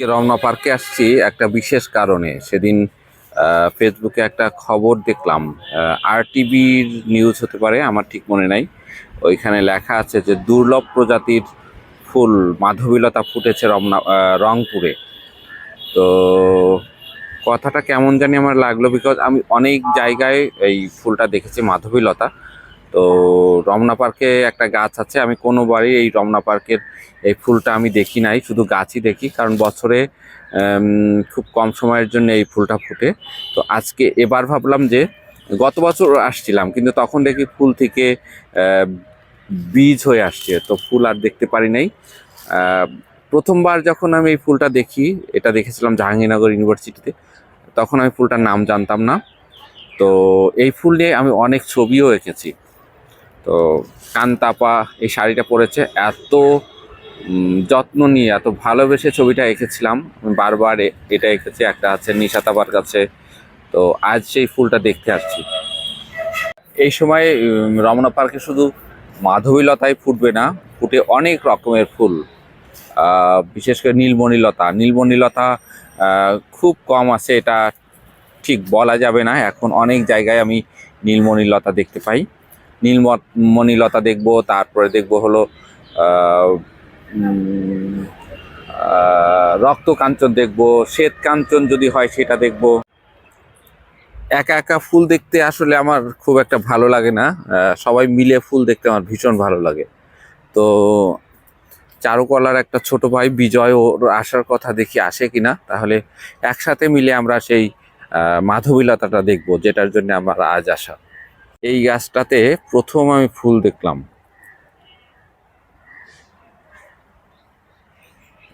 রমনা পার্কে আসছি একটা বিশেষ কারণে। সেদিন ফেসবুকে একটা খবর দেখলাম। আর টিভির নিউজ হতে পারে, আমার ঠিক মনে নাই। ওইখানে লেখা আছে যে, দুর্লভ প্রজাতির ফুল মাধবীলতা ফুটেছে রমনা রংপুরে। তো, কথাটা কেমন জানি আমার লাগল বিকজ আমি অনেক জায়গায় এই ফুলটা দেখেছি, মাধবীলতা। তো রমনা পার্কে একটা গাছ আছে। আমি কোনোবারই এই রমনা পার্কের এই ফুলটা আমি দেখি নাই, শুধু গাছই দেখি, কারণ বছরে খুব কম সময়ের জন্য এই ফুলটা ফুটে। তো আজকে এবার ভাবলাম যে গত বছর আসছিলাম, কিন্তু তখন দেখি ফুল থেকে বীজ হয়ে আসছে, তো ফুল আর দেখতে পারি নাই। প্রথমবার যখন আমি এই ফুলটা দেখি, এটা দেখেছিলাম জাহাঙ্গীরনগর ইউনিভার্সিটিতে, তখন আমি ফুলটার নাম জানতাম না। তো এই ফুল নিয়ে আমি অনেক ছবিও এঁকেছি। তো কান্তাপা এই শাড়িটা পরেছে। এত যত্ন নিয়ে, এত ভালোবেসে ছবিটা এঁকেছিলাম। বারবার এটা এঁকেছি, একটা আছে নিশাতাবার কাছে। তো আজ সেই ফুলটা দেখতে আসছি। এই সময় রমনা পার্কে শুধু মাধবীলতাই ফুটবে না, ফুটে অনেক রকমের ফুল। বিশেষ করে নীলমণিলতা। নীলমণিলতা খুব কম আছে, এটা ঠিক বলা যাবে না। এখন অনেক জায়গায় আমি নীলমণিলতা দেখতে পাই। নীলমণিলতা দেখব, তারপরে দেখব হলো রক্ত কাঞ্চন দেখব শ্বেত কাঞ্চন যদি হয় সেটা দেখব। একা একা ফুল দেখতে আসলে আমার খুব একটা ভালো লাগে না। সবাই মিলে ফুল দেখতে আমার ভীষণ ভালো লাগে। তো চারুকলার একটা ছোট ভাই বিজয়, ওর আসার কথা দেখি আসে কিনা, তাহলে একসাথে মিলে আমরা সেই মাধবীলতাটা দেখব, যেটার জন্য আমার আজ আসা এই গাছটাতে প্রথম আমি ফুল দেখলাম।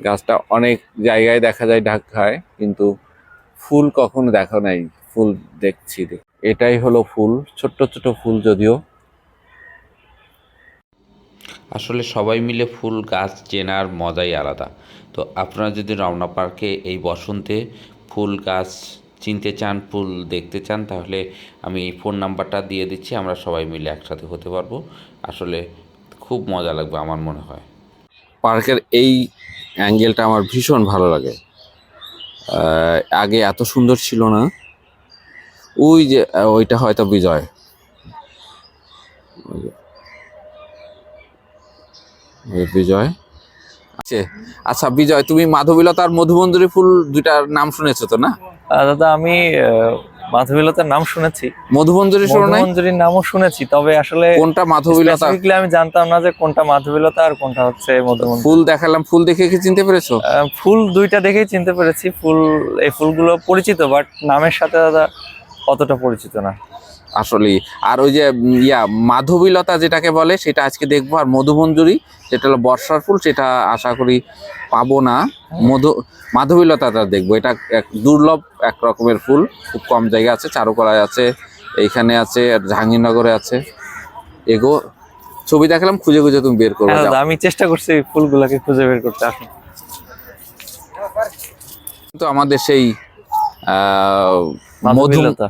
গাছটা অনেক জায়গায় দেখা যায়, ঢাকায়, কিন্তু ফুল কখনো দেখা নাই, ফুল দেখছি, দেখ- এটাই হলো ফুল, ছোট্ট ছোট ফুল যদিও। আসলে সবাই মিলে ফুল গাছ চেনার মজাই আলাদা। তো আপনারা যদি রমনা পার্কে এই বসন্তে ফুল গাছ চিনতে চান, ফুল দেখতে চান, তাহলে আমি এই ফোন নাম্বারটা দিয়ে দিচ্ছি, আমরা সবাই মিলে একসাথে হতে পারব। আসলে খুব মজা লাগবে আমার মনে হয়। পার্কের এই অ্যাঙ্গেলটা আমার ভীষণ ভালো লাগে। আগে এত সুন্দর ছিল না। ওই যে ওইটা হয়তো বিজয়। বিজয়। আচ্ছা আচ্ছা বিজয়, তুমি মাধবীলতার মধুবন্ধুরী ফুল দুইটার নাম শুনেছো তো না? দাদা আমি মাধবীলতার নাম শুনেছি। মধুমঞ্জুরির নামও শুনেছি তবে আসলে কোনটা মাধবীলতা? আমি জানতাম না যে কোনটা মাধবীলতা আর কোনটা হচ্ছে মধুমঞ্জুরি ফুল দেখালাম ফুল দেখে কি চিনতে পেরেছ? ফুল দুইটা দেখেই চিনতে পেরেছি ফুল এই ফুলগুলো পরিচিত বাট নামের সাথে দাদা অতটা পরিচিত না। আসলে আর ওই যে ইয়া মাধবীলতা যেটাকে বলে সেটা আজকে দেখব আর মধুমঞ্জুরি যেটা হলো বর্ষার ফুল সেটা আশা করি পাবো না। মধু মাধবীলতাটা দেখব। এটা এক দুর্লভ এক রকমের ফুল খুব কম জায়গা আছে চারুকলায় আছে এইখানে আছে আর জাহাঙ্গীরনগরে আছে। এগো ছবি দেখালাম খুঁজে খুঁজে তুমি বের করবে হ্যাঁ আমি চেষ্টা করছি ফুলগুলোকে খুঁজে বের করতে আসুন। তো আমাদের সেই আহ, মধু মাধবীলতা।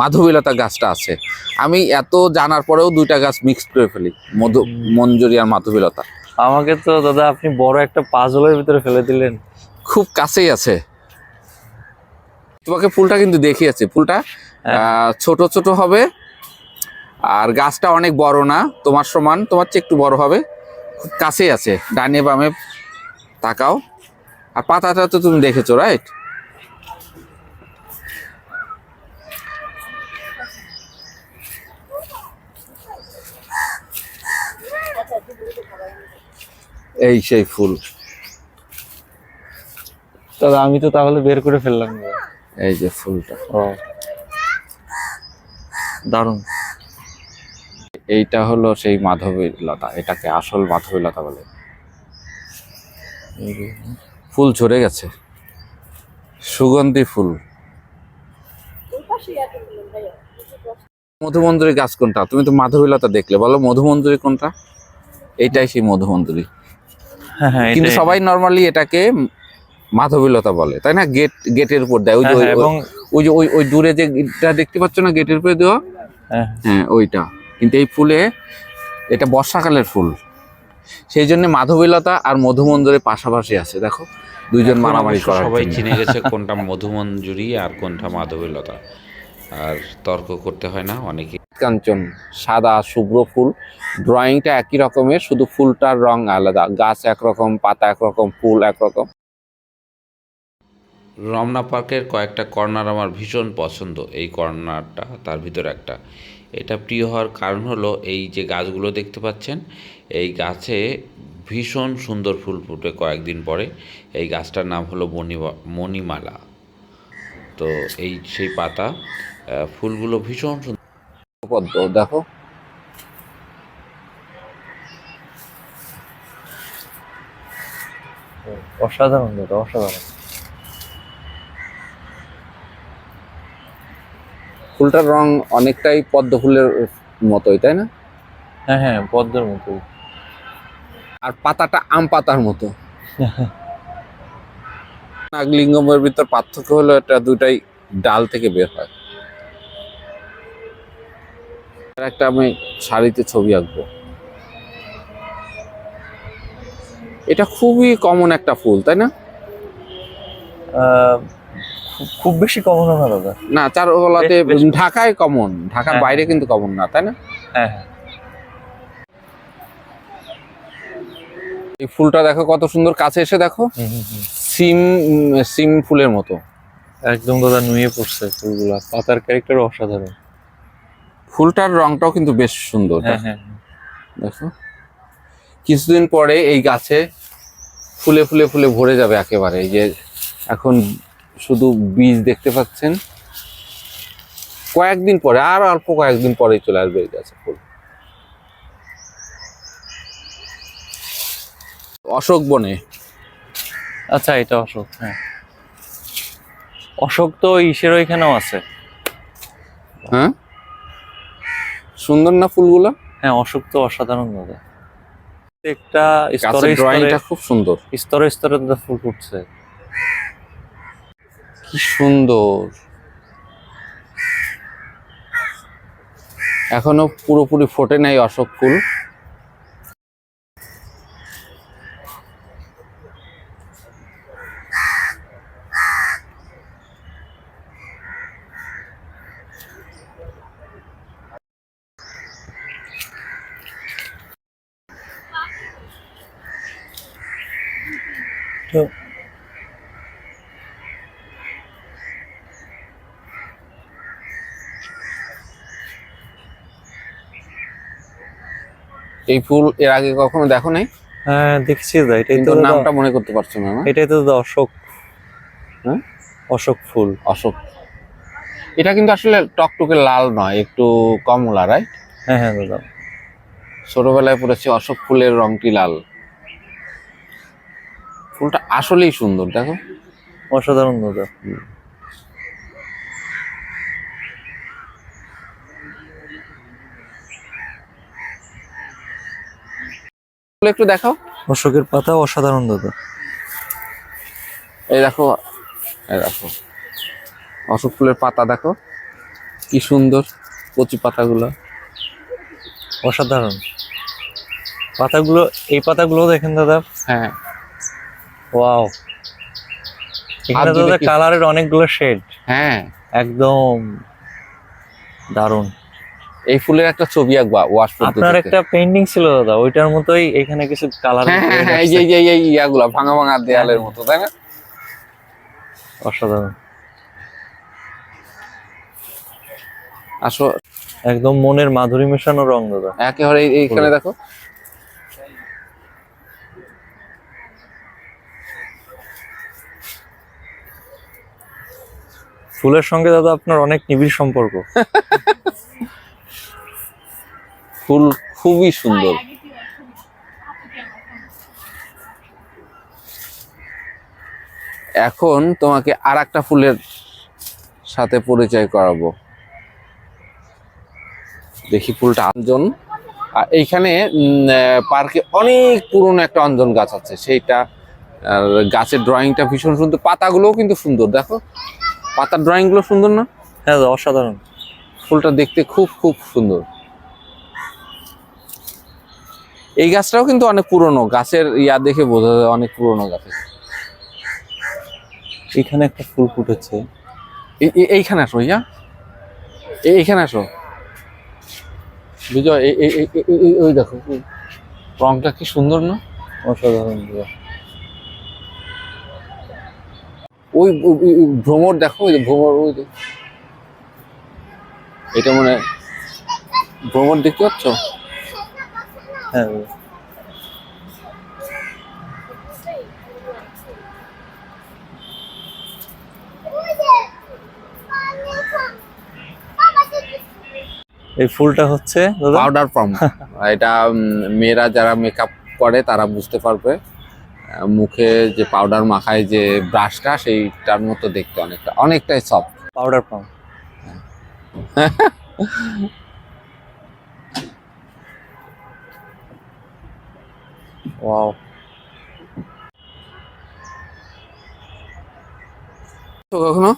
মাধবীলতা গাছটা আছে। আমি এত জানার পরেও দুইটা গাছ মিক্সড করে ফেলি মধু মঞ্জুরি আর মাধবীলতা। আমাকে তো দাদা আপনি বড় একটা পাজলের ভিতরে ফেলে দিলেন। খুব কাছেই আছে। তোমাকে ফুলটা কিন্তু দেখিয়েছে। ফুলটা হ্যাঁ। ছোট ছোট হবে আর গাছটা অনেক বড় না তোমার সমান তোমার চেয়ে একটু বড় হবে। খুব কাছেই আছে ডানে বামে তাকাও। আর পাতাটা তো তুমি দেখেছ রাইট এই সেই ফুল। দাদা আমি তো তাহলে বের করে ফেললাম। এই যে ফুলটা। ও। দারুণ। এইটা হলো সেই মাধবী লতা এটাকে আসল মাধবী লতা বলে। ফুল ঝরে গেছে। সুগন্ধি ফুল। মধুমঞ্জুরি গাছ কোনটা? তুমি তো মাধবীলতা দেখলে। বলো মধুমঞ্জুরি কোনটা? এইটাই সেই হ্যাঁ কিন্তু সবাই নর্মালি এটাকে মাধবীলতা বলে তাই না? গেট গেটের উপর দেয়। ওই যে হ্যাঁ, ওই- হ্যাঁ, এবং ওই যে ওই ওই দূরে যে ইটটা দেখতে পাচ্ছ না গেটের উপরে দেওয়া? হ্যাঁ। হ্যাঁ ওইটা। কিন্তু এই ফুলে এটা বর্ষাকালের ফুল। সেই জন্য মাধবীলতা আর মধুমন্দরের পাশাপাশি আছে দেখো। দুইজন মারামারি করা সবাই চিনে গেছে কোনটা মধুমঞ্জুরি আর কোনটা মাধবীলতা। আর তর্ক করতে হয় না অনেকে কাঞ্চন সাদা শুভ্র ফুল। ড্রয়িংটা একই রকমের, শুধু ফুলটার রং আলাদা। গাছ একরকম, পাতা একরকম, ফুল একরকম। রমনা পার্কের কয়েকটা কর্নার আমার ভীষণ পছন্দ। এই কর্নারটা, তার ভিতরে একটা। এটা প্রিয় হওয়ার কারণ হলো, এই যে গাছগুলো দেখতে পাচ্ছেন, এই গাছে ভীষণ সুন্দর ফুল ফুটে কয়েকদিন পরে। এই গাছটার নাম হলো মণিমা- মণিমালা। তো এই সেই পাতা ফুলগুলো ভীষণ সুন্দর পদ্ম দেখো। অসাধারণ দাদা অসাধারণ। ফুলটার রং অনেকটাই পদ্ম ফুলের মতোই তাই না? হ্যাঁ হ্যাঁ পদ্মের মতো। আর পাতাটা আম পাতার মতো। নাগলিঙ্গমের ভিতর পার্থক্য হলো এটা দুটাই ডাল থেকে বের হয়। একটা আমি শাড়িতে ছবি আঁকবো। এটা খুবই কমন একটা ফুল তাই না? খুব- বেশি কমন না দাদা। না চারুকলাতে ঢাকায় কমন ঢাকার হ্যাঁ। বাইরে কিন্তু কমন না তাই না? হ্যাঁ হ্যাঁ। এই ফুলটা দেখো কত সুন্দর কাছে এসে দেখো। সিম সিম ফুলের মতো। একদম দাদা নুয়ে পড়ছে ফুলগুলা। পাতার ক্যারেক্টার অসাধারণ। ফুলটার রংটাও কিন্তু বেশ সুন্দর। হ্যাঁ হ্যাঁ দেখো। কিছুদিন পরে এই গাছে ফুলে ফুলে ফুলে ভরে যাবে একেবারে। এই যে এখন শুধু বীজ দেখতে পাচ্ছেন। কয়েকদিন পরে আর অল্প কয়েকদিন পরেই চলে আসবে এই গাছে ফুল। অশোক বনে। আচ্ছা এটা অশোক হ্যাঁ। অশোক তো ইসের ওইখানেও আছে। হ্যাঁ? সুন্দর না ফুলগুলো? হ্যাঁ অশোক তো অসাধারণ দাদা একটা স্তরে স্তরে ড্রয়িংটা খুব সুন্দর। স্তরে স্তরে দাদা ফুল ফুটছে। কি সুন্দর। এখনও পুরোপুরি ফোটে নাই অশোক ফুল। এই ফুল এর আগে কখনো দেখো নাই? হ্যাঁ দেখছি দাদা এটাই তো নামটা মনে করতে পারছ না না? এটাই তো অশোক। হ্যাঁ? অশোক ফুল। অশোক। এটা কিন্তু আসলে টকটকে লাল নয় একটু কমলা রাইট হ্যাঁ হ্যাঁ দাদা। ছোটবেলায় পড়েছি অশোক ফুলের রংটি লাল। ফুলটা আসলেই সুন্দর দেখো। অসাধারণ দাদা। একটু দেখাও। অশোকের পাতা অসাধারণ দাদা। এই দেখো এই দেখো। অশোক ফুলের পাতা দেখো কি সুন্দর কচি পাতাগুলো। অসাধারণ। পাতাগুলো এই পাতাগুলো দেখেন দাদা। হ্যাঁ। ওয়াও। এখানে দাদা কালারের অনেকগুলো শেড। হ্যাঁ। একদম দারুণ। এই ফুলের একটা ছবি আঁকবা ওয়াশ আপনার একটা পেন্টিং ছিল দাদা ওইটার মতোই এখানে কিছু কালার হ্যাঁ হ্যাঁ হ্যাঁ এই যে এই এই ইয়াগুলা ভাঙা ভাঙা দেয়ালের মতো তাই না? অসাধারণ। আসো। একদম মনের মাধুরী মেশানো রং দাদা। একেবারে এই- এইখানে দেখো। ফুলের সঙ্গে দাদা আপনার অনেক নিবিড় সম্পর্ক। ফুল খুবই সুন্দর। এখন তোমাকে আর একটা ফুলের সাথে পরিচয় করাবো। দেখি ফুলটা আঞ্জন আর এইখানে পার্কে অনেক পুরনো একটা অঞ্জন গাছ আছে। সেইটা আর গাছের ড্রয়িংটা ভীষণ সুন্দর। পাতাগুলোও কিন্তু সুন্দর দেখো। পাতার ড্রয়িংগুলো সুন্দর না? হ্যাঁ অসাধারণ। ফুলটা দেখতে খুব খুব সুন্দর। এই গাছটাও কিন্তু অনেক পুরনো। গাছের ইয়া দেখে বোঝা যায় অনেক পুরনো গাছ এখানে একটা ফুল ফুটেছে। এই- এই- এইখানে আসো ইয়া এই- এইখানে আসো। বিজয় এই- ওই দেখো। রংটা কি সুন্দর না? অসাধারণ ওই ভ্রমর দেখো ওই ভ্রমর ওই এটা মনে ভ্রমর দেখতে পাচ্ছ? হ্যাঁ। এই ফুলটা হচ্ছে পাউডার ফর্ম এটা মেয়েরা যারা মেকআপ করে তারা বুঝতে পারবে। মুখে যে পাউডার মাখায় যে ব্রাশটা সেইটার মতো দেখতে অনেকটা অনেকটাই সফট পাউডার পাম ওয়াও তো কখনো?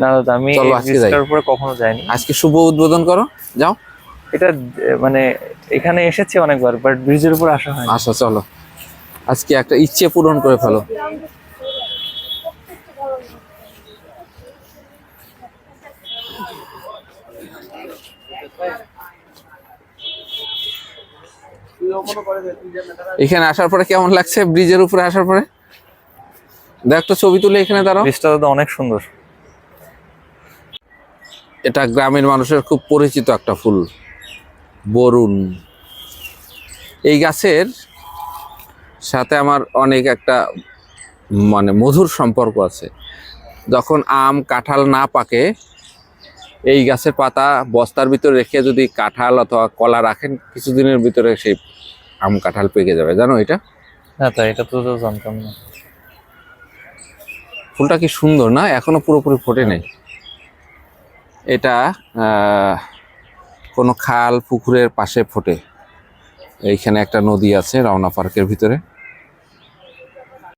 না দাদা আমি। ব্রিজটার উপরে কখনো যাইনি। আজকে শুভ উদ্বোধন করো যাও। এটা মানে এখানে এসেছি অনেকবার বাট ব্রিজের উপর আসা হয় আসা চলো। আজকে একটা ইচ্ছে পূরণ করে ফেলো। এখানে আসার পরে কেমন লাগছে? ব্রিজের উপরে আসার পরে? দেখ তো ছবি তুলে এখানে দাঁড়াও। ব্রিজটা দাদা অনেক সুন্দর। এটা গ্রামের মানুষের খুব পরিচিত একটা ফুল বরুণ। এই গাছের সাথে আমার অনেক একটা মানে মধুর সম্পর্ক আছে। যখন আম কাঁঠাল না পাকে এই গাছের পাতা বস্তার ভিতরে রেখে যদি কাঁঠাল অথবা কলা রাখেন কিছুদিনের ভিতরে সেই আম কাঁঠাল পেকে যাবে। জানো এটা? হ্যাঁ তাই এটা তো তো জানতাম না। ফুলটা কি সুন্দর না? এখনও পুরোপুরি ফোটে নেই। এটা কোনো খাল পুকুরের পাশে ফোটে। এইখানে একটা নদী আছে রওনা পার্কের ভিতরে।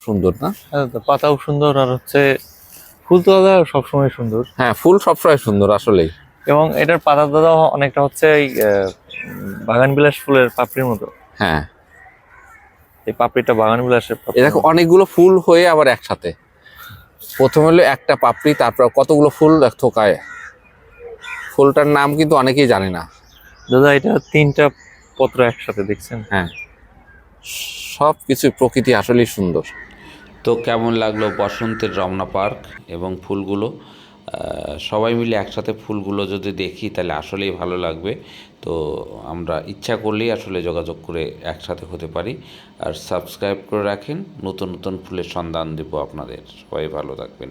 সুন্দর না? হ্যাঁ পাতাও সুন্দর আর হচ্ছে ফুল তো দাদা সবসময় সুন্দর। হ্যাঁ ফুল সবসময় সুন্দর আসলেই। এবং এটার পাতা দাদা অনেকটা হচ্ছে এই বাগান বিলাস ফুলের পাপড়ির মতো। হ্যাঁ। এই পাপড়িটা বাগান বিলাসের পাপড়ি দেখো অনেকগুলো ফুল হয়ে আবার একসাথে। প্রথমে হলো একটা পাপড়ি তারপর কতগুলো ফুল এক থোকায় ফুলটার নাম কিন্তু অনেকেই জানে না। দাদা এটা তিনটা পত্র একসাথে দেখছেন? হ্যাঁ। সব কিছু প্রকৃতি আসলেই সুন্দর। তো কেমন লাগল বসন্তের রমনা পার্ক এবং ফুলগুলো? সবাই মিলে একসাথে ফুলগুলো যদি দেখি তাহলে আসলেই ভালো লাগবে। তো আমরা ইচ্ছা করলেই আসলে যোগাযোগ করে একসাথে হতে পারি। আর সাবস্ক্রাইব করে রাখেন। নতুন নতুন ফুলের সন্ধান দেবো আপনাদের। সবাই ভালো থাকবেন।